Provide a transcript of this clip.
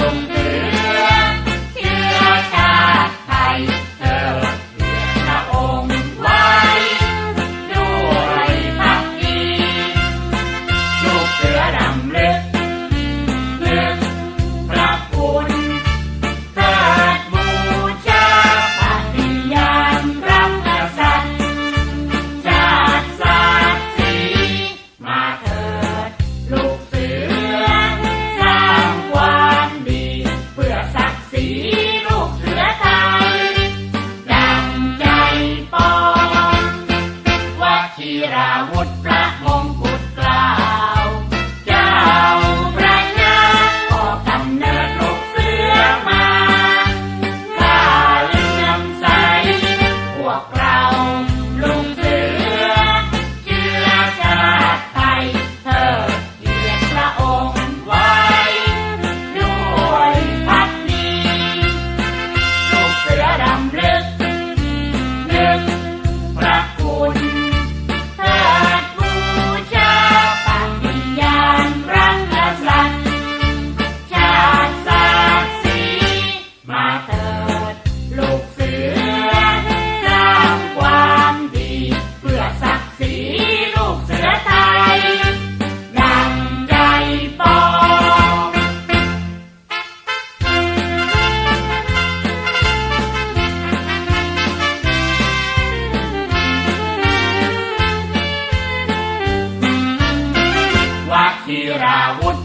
ลุงเสือเชื้อชาไทย ธีราวุธ